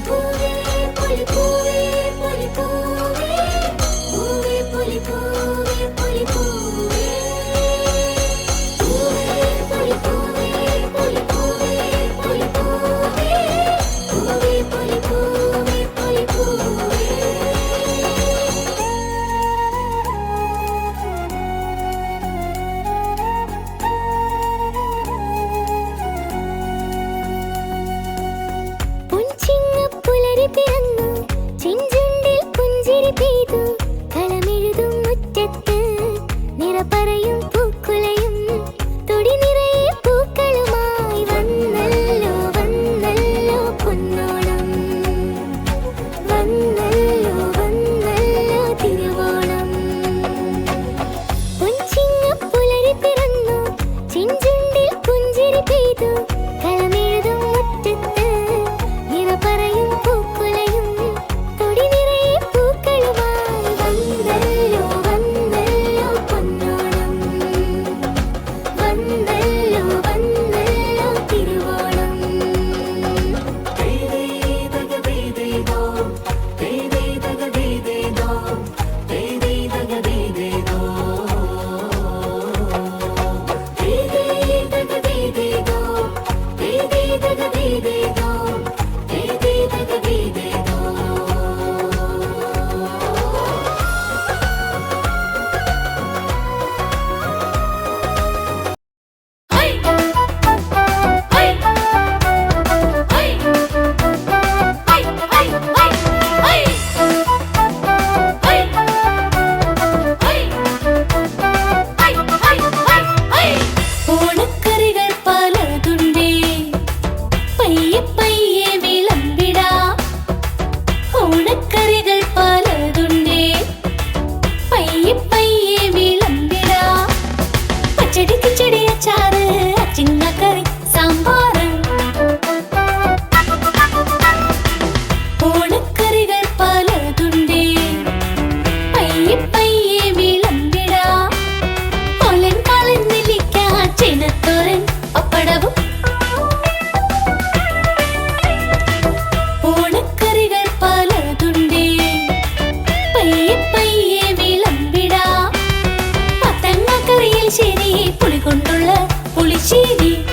pure, pure, pure. പിറന്നു ചെഞ്ചുണ്ടിൽ പുഞ്ചിരി പെയ്തു. You.